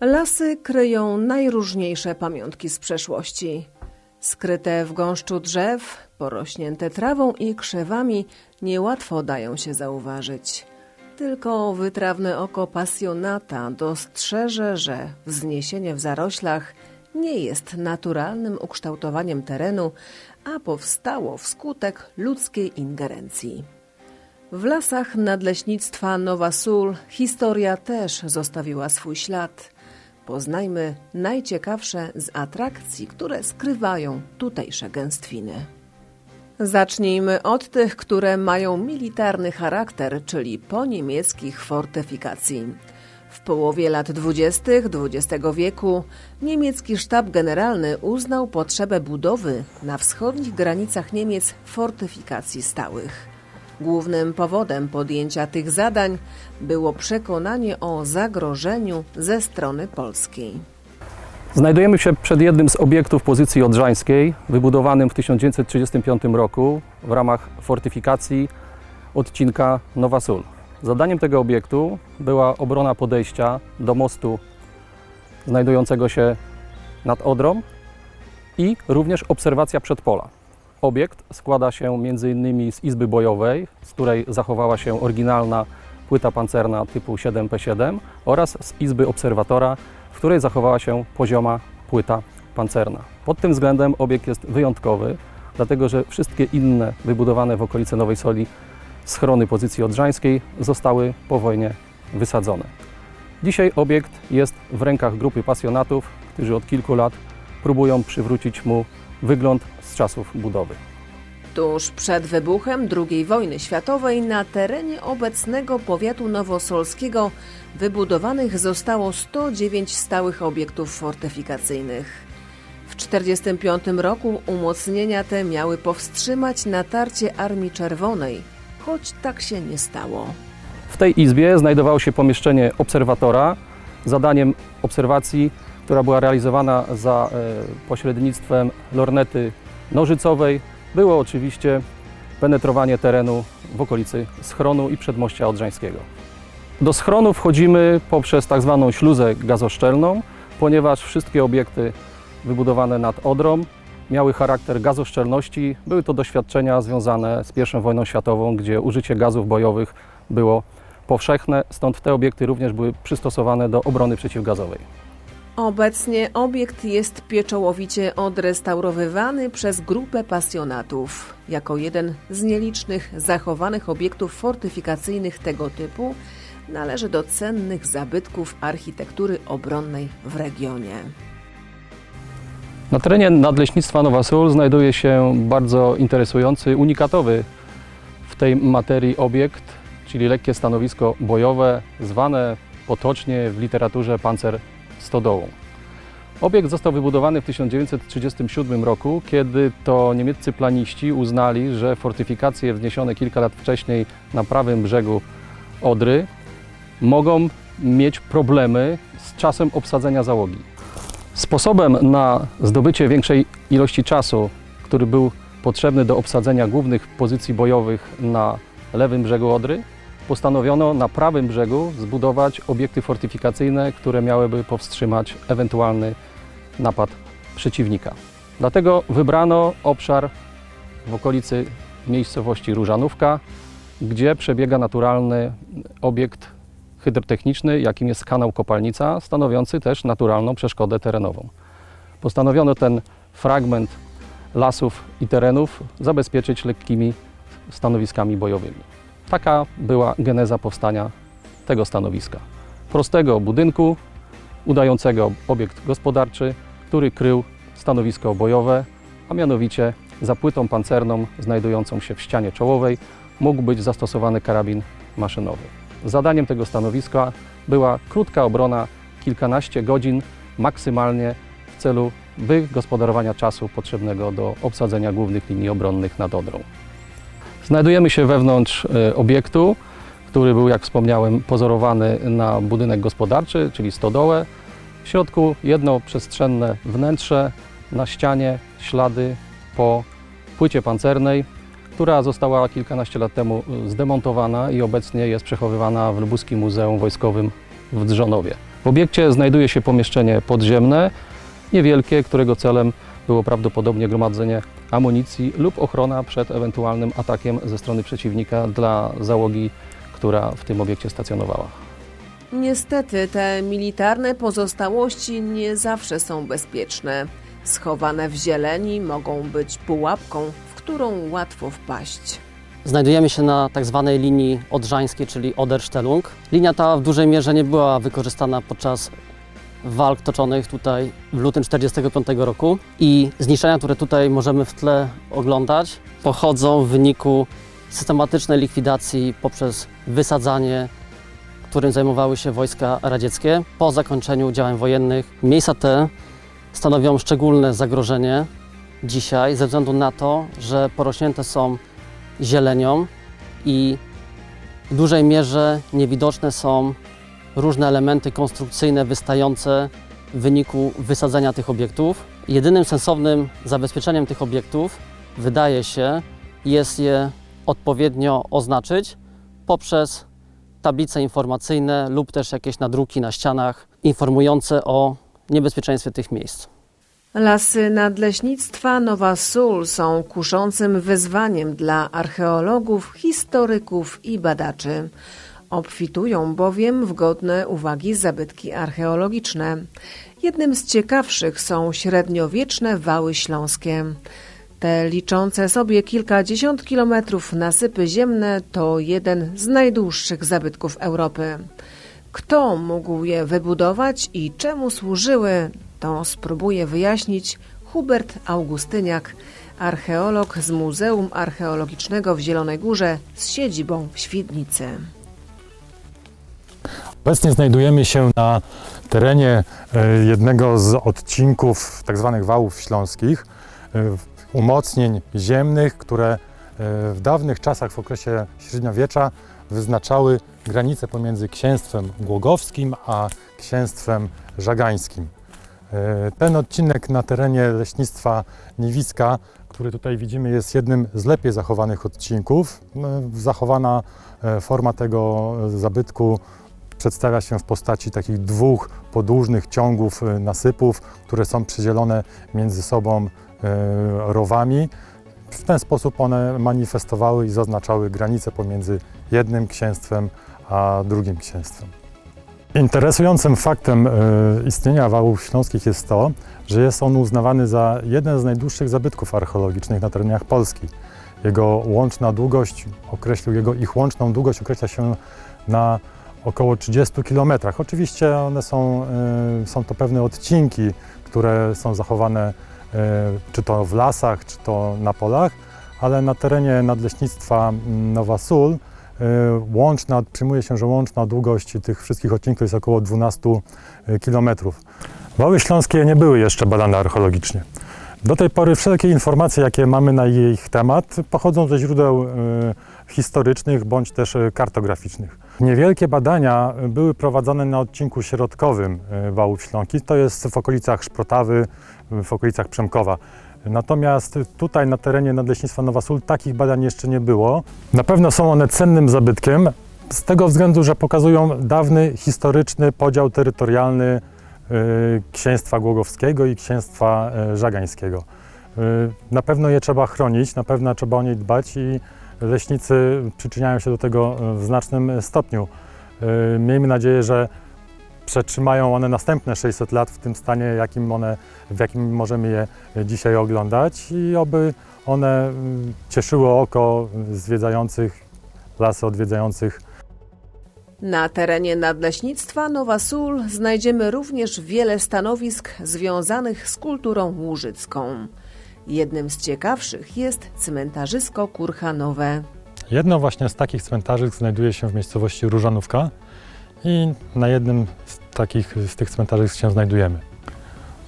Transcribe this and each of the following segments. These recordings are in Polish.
Lasy kryją najróżniejsze pamiątki z przeszłości. Skryte w gąszczu drzew, porośnięte trawą i krzewami, niełatwo dają się zauważyć. Tylko wytrawne oko pasjonata dostrzeże, że wzniesienie w zaroślach nie jest naturalnym ukształtowaniem terenu, a powstało wskutek ludzkiej ingerencji. W lasach nadleśnictwa Nowa Sól historia też zostawiła swój ślad. Poznajmy najciekawsze z atrakcji, które skrywają tutejsze gęstwiny. Zacznijmy od tych, które mają militarny charakter, czyli po niemieckich fortyfikacji. W połowie lat 20. XX wieku niemiecki sztab generalny uznał potrzebę budowy na wschodnich granicach Niemiec fortyfikacji stałych. Głównym powodem podjęcia tych zadań było przekonanie o zagrożeniu ze strony polskiej. Znajdujemy się przed jednym z obiektów pozycji odrzańskiej, wybudowanym w 1935 roku w ramach fortyfikacji odcinka Nowa Sól. Zadaniem tego obiektu była obrona podejścia do mostu znajdującego się nad Odrą i również obserwacja przedpola. Obiekt składa się m.in. z izby bojowej, z której zachowała się oryginalna płyta pancerna typu 7P7 oraz z izby obserwatora, w której zachowała się pozioma płyta pancerna. Pod tym względem obiekt jest wyjątkowy, dlatego że wszystkie inne wybudowane w okolicy Nowej Soli schrony pozycji odrzańskiej zostały po wojnie wysadzone. Dzisiaj obiekt jest w rękach grupy pasjonatów, którzy od kilku lat próbują przywrócić mu wygląd czasów budowy. Tuż przed wybuchem II wojny światowej na terenie obecnego powiatu nowosolskiego wybudowanych zostało 109 stałych obiektów fortyfikacyjnych. W 1945 roku umocnienia te miały powstrzymać natarcie Armii Czerwonej, choć tak się nie stało. W tej izbie znajdowało się pomieszczenie obserwatora. Zadaniem obserwacji, która była realizowana za e, pośrednictwem lornety nożycowej, było oczywiście penetrowanie terenu w okolicy schronu i przedmościa odrzańskiego. Do schronu wchodzimy poprzez tak zwaną śluzę gazoszczelną, ponieważ wszystkie obiekty wybudowane nad Odrą miały charakter gazoszczelności. Były to doświadczenia związane z I wojną światową, gdzie użycie gazów bojowych było powszechne, stąd te obiekty również były przystosowane do obrony przeciwgazowej. Obecnie obiekt jest pieczołowicie odrestaurowywany przez grupę pasjonatów. Jako jeden z nielicznych zachowanych obiektów fortyfikacyjnych tego typu należy do cennych zabytków architektury obronnej w regionie. Na terenie Nadleśnictwa Nowa Sól znajduje się bardzo interesujący, unikatowy w tej materii obiekt, czyli lekkie stanowisko bojowe, zwane potocznie w literaturze pancer stodołą. Obiekt został wybudowany w 1937 roku, kiedy to niemieccy planiści uznali, że fortyfikacje wzniesione kilka lat wcześniej na prawym brzegu Odry mogą mieć problemy z czasem obsadzenia załogi. Sposobem na zdobycie większej ilości czasu, który był potrzebny do obsadzenia głównych pozycji bojowych na lewym brzegu Odry, postanowiono na prawym brzegu zbudować obiekty fortyfikacyjne, które miałyby powstrzymać ewentualny napad przeciwnika. Dlatego wybrano obszar w okolicy miejscowości Różanówka, gdzie przebiega naturalny obiekt hydrotechniczny, jakim jest kanał Kopalnica, stanowiący też naturalną przeszkodę terenową. Postanowiono ten fragment lasów i terenów zabezpieczyć lekkimi stanowiskami bojowymi. Taka była geneza powstania tego stanowiska. Prostego budynku, udającego obiekt gospodarczy, który krył stanowisko bojowe, a mianowicie za płytą pancerną znajdującą się w ścianie czołowej mógł być zastosowany karabin maszynowy. Zadaniem tego stanowiska była krótka obrona, kilkanaście godzin maksymalnie w celu wygospodarowania czasu potrzebnego do obsadzenia głównych linii obronnych nad Odrą. Znajdujemy się wewnątrz e, obiektu, który był, jak wspomniałem, pozorowany na budynek gospodarczy, czyli stodołę. W środku jedno przestrzenne wnętrze, na ścianie ślady po płycie pancernej, która została kilkanaście lat temu zdemontowana i obecnie jest przechowywana w Lubuskim Muzeum Wojskowym w Drzonowie. W obiekcie znajduje się pomieszczenie podziemne, niewielkie, którego celem było prawdopodobnie gromadzenie amunicji lub ochrona przed ewentualnym atakiem ze strony przeciwnika dla załogi, która w tym obiekcie stacjonowała. Niestety te militarne pozostałości nie zawsze są bezpieczne. Schowane w zieleni mogą być pułapką, w którą łatwo wpaść. Znajdujemy się na tak zwanej linii odrzańskiej, czyli Oderstellung. Linia ta w dużej mierze nie była wykorzystana podczas walk toczonych tutaj w lutym 1945 roku i zniszczenia, które tutaj możemy w tle oglądać, pochodzą w wyniku systematycznej likwidacji poprzez wysadzanie, którym zajmowały się wojska radzieckie. Po zakończeniu działań wojennych miejsca te stanowią szczególne zagrożenie dzisiaj ze względu na to, że porośnięte są zielenią i w dużej mierze niewidoczne są różne elementy konstrukcyjne wystające w wyniku wysadzenia tych obiektów. Jedynym sensownym zabezpieczeniem tych obiektów wydaje się jest je odpowiednio oznaczyć poprzez tablice informacyjne lub też jakieś nadruki na ścianach informujące o niebezpieczeństwie tych miejsc. Lasy nadleśnictwa Nowa Sól są kuszącym wyzwaniem dla archeologów, historyków i badaczy. Obfitują bowiem w godne uwagi zabytki archeologiczne. Jednym z ciekawszych są średniowieczne wały śląskie. Te liczące sobie kilkadziesiąt kilometrów nasypy ziemne to jeden z najdłuższych zabytków Europy. Kto mógł je wybudować i czemu służyły, to spróbuje wyjaśnić Hubert Augustyniak, archeolog z Muzeum Archeologicznego w Zielonej Górze z siedzibą w Świdnicy. Obecnie znajdujemy się na terenie e, jednego z odcinków tzw. wałów śląskich, e, umocnień ziemnych, które e, w dawnych czasach, w okresie średniowiecza, wyznaczały granicę pomiędzy księstwem głogowskim a księstwem żagańskim. Ten odcinek na terenie leśnictwa Niewiska, który tutaj widzimy, jest jednym z lepiej zachowanych odcinków. No, Zachowana forma tego zabytku przedstawia się w postaci takich dwóch podłużnych ciągów e, nasypów, które są przydzielone między sobą e, rowami. W ten sposób one manifestowały i zaznaczały granicę pomiędzy jednym księstwem a drugim księstwem. Interesującym faktem e, istnienia wałów śląskich jest to, że jest on uznawany za jeden z najdłuższych zabytków archeologicznych na terenach Polski. Jego łączna długość, określił jego, ich łączną długość określa się na około 30 km. Oczywiście one są, e, są to pewne odcinki, które są zachowane e, czy to w lasach, czy to na polach, ale na terenie nadleśnictwa mm, Nowa Sól E, Łączna, przyjmuje się, że łączna długość tych wszystkich odcinków jest około 12 km. Wały śląskie nie były jeszcze badane archeologicznie. Do tej pory wszelkie informacje, jakie mamy na ich temat, pochodzą ze źródeł historycznych bądź też kartograficznych. Niewielkie badania były prowadzone na odcinku środkowym e, wałów śląskich, to jest w okolicach Szprotawy, w okolicach Przemkowa. Natomiast tutaj na terenie Nadleśnictwa Nowa Sól takich badań jeszcze nie było. Na pewno są one cennym zabytkiem z tego względu, że pokazują dawny historyczny podział terytorialny y, księstwa głogowskiego i księstwa y, żagańskiego. Na pewno je trzeba chronić, na pewno trzeba o nie dbać i leśnicy przyczyniają się do tego w znacznym stopniu. Y, Miejmy nadzieję, że przetrzymają one następne 600 lat w tym stanie, jakim one, w jakim możemy je dzisiaj oglądać i oby one cieszyły oko zwiedzających, lasy odwiedzających Na terenie nadleśnictwa Nowa Sól znajdziemy również wiele stanowisk związanych z kulturą łużycką. Jednym z ciekawszych jest cmentarzysko Kurhanowe. Jedno właśnie z takich cmentarzy znajduje się w miejscowości Różanówka i na jednym z takich z tych cmentarzy się znajdujemy.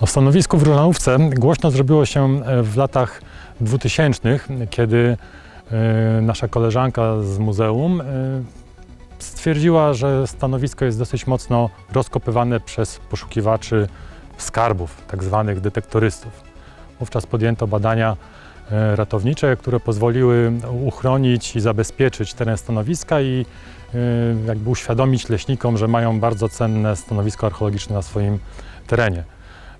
O stanowisku w Różanówce głośno zrobiło się e, w latach 2000, kiedy e, nasza koleżanka z muzeum e, stwierdziła, że stanowisko jest dosyć mocno rozkopywane przez poszukiwaczy skarbów, tak zwanych detektorystów. Wówczas podjęto badania e, ratownicze, które pozwoliły uchronić i zabezpieczyć teren stanowiska i e, jakby uświadomić leśnikom, że mają bardzo cenne stanowisko archeologiczne na swoim terenie.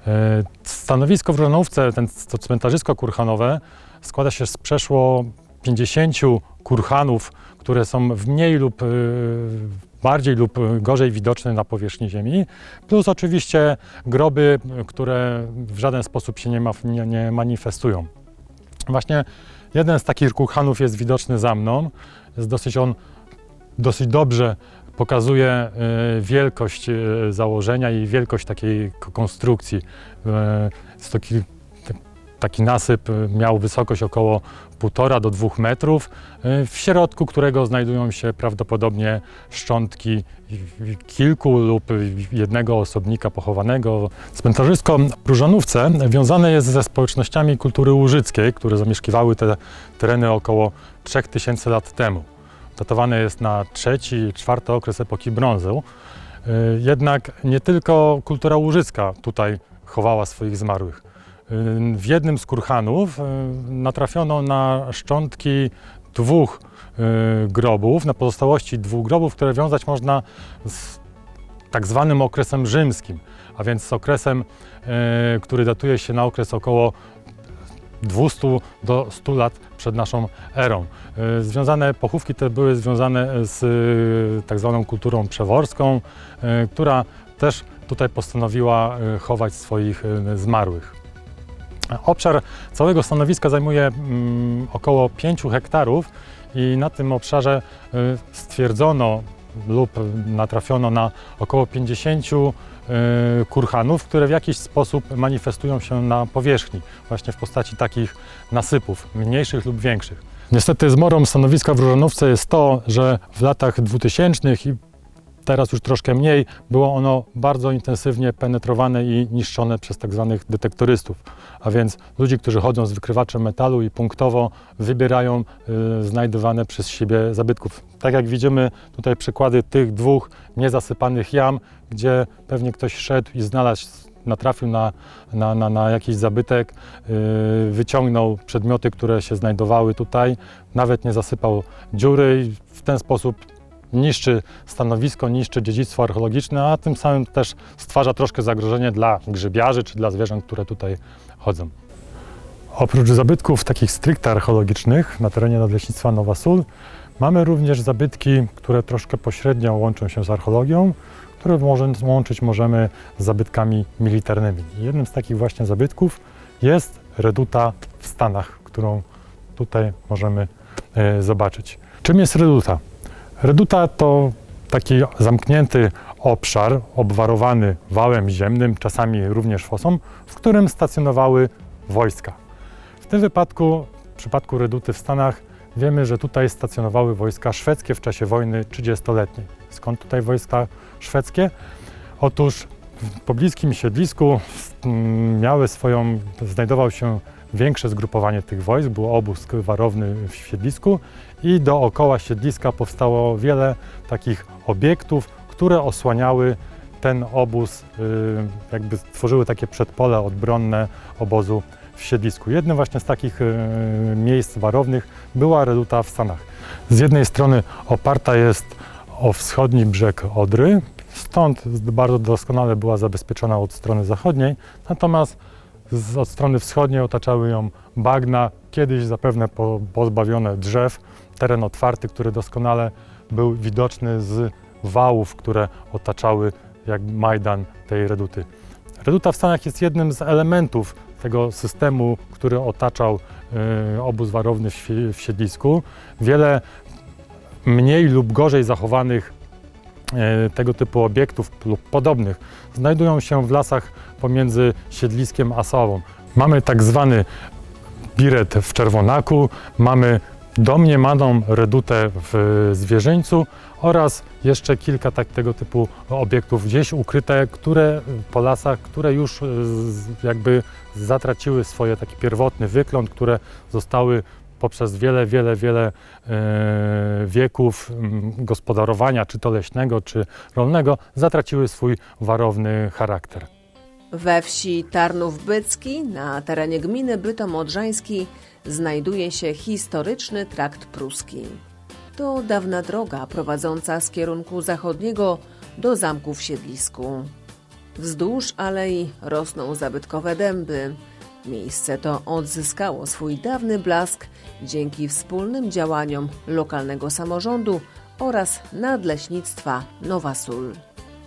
E, Stanowisko w Rożanówce, ten, to cmentarzysko kurhanowe, składa się z przeszło 50 kurhanów, które są w mniej lub bardziej lub gorzej widoczne na powierzchni Ziemi, plus oczywiście groby, które w żaden sposób się nie, ma, nie, nie manifestują. Właśnie jeden z takich kurhanów jest widoczny za mną. Jest dosyć on dosyć dobrze pokazuje e, wielkość e, założenia i wielkość takiej konstrukcji. E, taki nasyp e, miał wysokość około 1,5 do 2 metrów, e, w środku którego znajdują się prawdopodobnie szczątki kilku lub jednego osobnika pochowanego. Cmentarzysko Różanówce wiązane jest ze społecznościami kultury łużyckiej, które zamieszkiwały te tereny około 3000 lat temu. Datowane jest na trzeci i czwarty okres epoki brązu. Y, Jednak nie tylko kultura łużycka tutaj chowała swoich zmarłych. W jednym z kurhanów y, natrafiono na szczątki dwóch y, grobów, na pozostałości dwóch grobów, które wiązać można z tak zwanym okresem rzymskim, a więc z okresem, y, który datuje się na okres około 200 do 100 lat przed naszą erą. Związane pochówki te były związane z tak zwaną kulturą przeworską, która też tutaj postanowiła chować swoich zmarłych. Obszar całego stanowiska zajmuje mm, około 5 hektarów i na tym obszarze y, stwierdzono lub natrafiono na około 50 y, kurhanów, które w jakiś sposób manifestują się na powierzchni, właśnie w postaci takich nasypów, mniejszych lub większych. Niestety zmorą stanowiska w Różanówce jest to, że w latach 2000 i teraz już troszkę mniej, było ono bardzo intensywnie penetrowane i niszczone przez tak zwanych detektorystów, a więc ludzi, którzy chodzą z wykrywaczem metalu i punktowo wybierają y, przez siebie zabytków. Tak jak widzimy tutaj przykłady tych dwóch niezasypanych jam, gdzie pewnie ktoś szedł i znalazł, natrafił na, na, na, na jakiś zabytek, y, wyciągnął przedmioty, które się znajdowały tutaj, nawet nie zasypał dziury i w ten sposób niszczy stanowisko, niszczy dziedzictwo archeologiczne, a tym samym też stwarza troszkę zagrożenie dla grzybiarzy czy dla zwierząt, które tutaj chodzą. Oprócz zabytków takich stricte archeologicznych na terenie Nadleśnictwa Nowa Sól, mamy również zabytki, które troszkę pośrednio łączą się z archeologią, które może, łączyć możemy z zabytkami militarnymi. Jednym z takich właśnie zabytków jest reduta w Stanach, którą tutaj możemy e, zobaczyć. Czym jest reduta? Reduta to taki zamknięty obszar obwarowany wałem ziemnym, czasami również fosą, w którym stacjonowały wojska. W tym wypadku, w przypadku reduty w Stanach, wiemy, że tutaj stacjonowały wojska szwedzkie w czasie wojny 30-letniej. Skąd tutaj wojska szwedzkie? Otóż w pobliskim siedlisku miały swoją, znajdował się większe zgrupowanie tych wojsk, był obóz warowny w siedlisku i dookoła siedliska powstało wiele takich obiektów, które osłaniały ten obóz, y, jakby tworzyły takie przedpole odbronne obozu w siedlisku. Jednym właśnie z takich y, miejsc warownych była reduta w Stanach. Z jednej strony oparta jest o wschodni brzeg Odry, stąd bardzo doskonale była zabezpieczona od strony zachodniej, natomiast z, od strony wschodniej otaczały ją bagna, kiedyś zapewne po, pozbawione drzew, teren otwarty, który doskonale był widoczny z wałów, które otaczały jak Majdan tej reduty. Reduta w Stanach jest jednym z elementów tego systemu, który otaczał y, obóz warowny w, w siedlisku. Wiele mniej lub gorzej zachowanych e, tego typu obiektów lub podobnych znajdują się w lasach pomiędzy siedliskiem a Sałą. Mamy tak zwany biret w Czerwonaku, mamy domniemaną redutę w Zwierzyńcu oraz jeszcze kilka tak, tego typu obiektów gdzieś ukryte, które po lasach, które już e, jakby zatraciły swoje taki pierwotny wygląd, które zostały poprzez wiele, wiele, wiele e, wieków gospodarowania, czy to leśnego, czy rolnego, zatraciły swój warowny charakter. We wsi Tarnów Bycki na terenie gminy Bytom Odrzański znajduje się historyczny trakt pruski. To dawna droga prowadząca z kierunku zachodniego do zamku w Siedlisku. Wzdłuż alei rosną zabytkowe dęby. Miejsce to odzyskało swój dawny blask dzięki wspólnym działaniom lokalnego samorządu oraz nadleśnictwa Nowa Sól.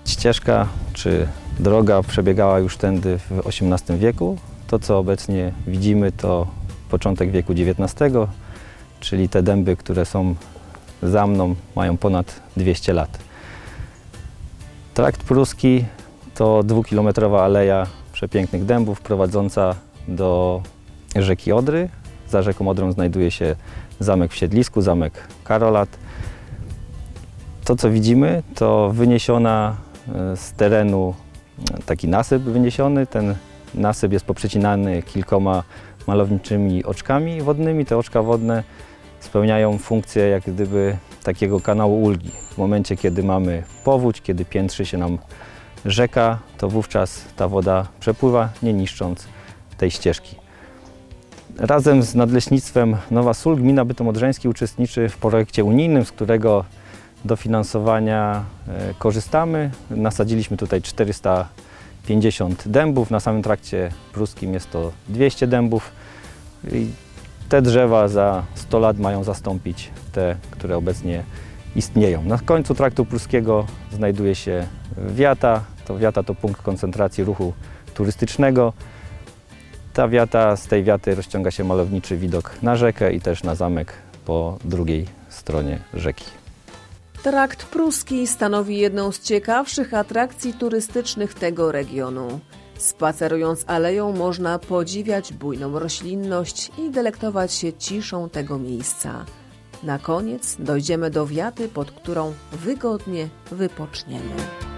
Ścieżka czy droga przebiegała już tędy w XVIII wieku. To, co obecnie widzimy, to początek wieku XIX, czyli te dęby, które są za mną, mają ponad 200 lat. Trakt pruski to dwukilometrowa aleja przepięknych dębów prowadząca do rzeki Odry. Za rzeką Odrą znajduje się zamek w Siedlisku, zamek Karolat. To, co widzimy, to wyniesiona z terenu e, taki nasyp wyniesiony. Ten nasyp jest poprzecinany kilkoma malowniczymi oczkami wodnymi. Te oczka wodne spełniają funkcję jak gdyby takiego kanału ulgi. W momencie, kiedy mamy powódź, kiedy piętrzy się nam rzeka, to wówczas ta woda przepływa, nie niszcząc tej ścieżki. Razem z Nadleśnictwem Nowa Sól gmina Bytom Odrzański uczestniczy w projekcie unijnym, z którego dofinansowania e, korzystamy. Nasadziliśmy tutaj 450 dębów, na samym trakcie pruskim jest to 200 dębów. I te drzewa za 100 lat mają zastąpić te, które obecnie istnieją. Na końcu traktu pruskiego znajduje się wiata. To wiata to punkt koncentracji ruchu turystycznego. Ta wiata, z tej wiaty rozciąga się malowniczy widok na rzekę i też na zamek po drugiej stronie rzeki. Trakt pruski stanowi jedną z ciekawszych atrakcji turystycznych tego regionu. Spacerując aleją można podziwiać bujną roślinność i delektować się ciszą tego miejsca. Na koniec dojdziemy do wiaty, pod którą wygodnie wypoczniemy.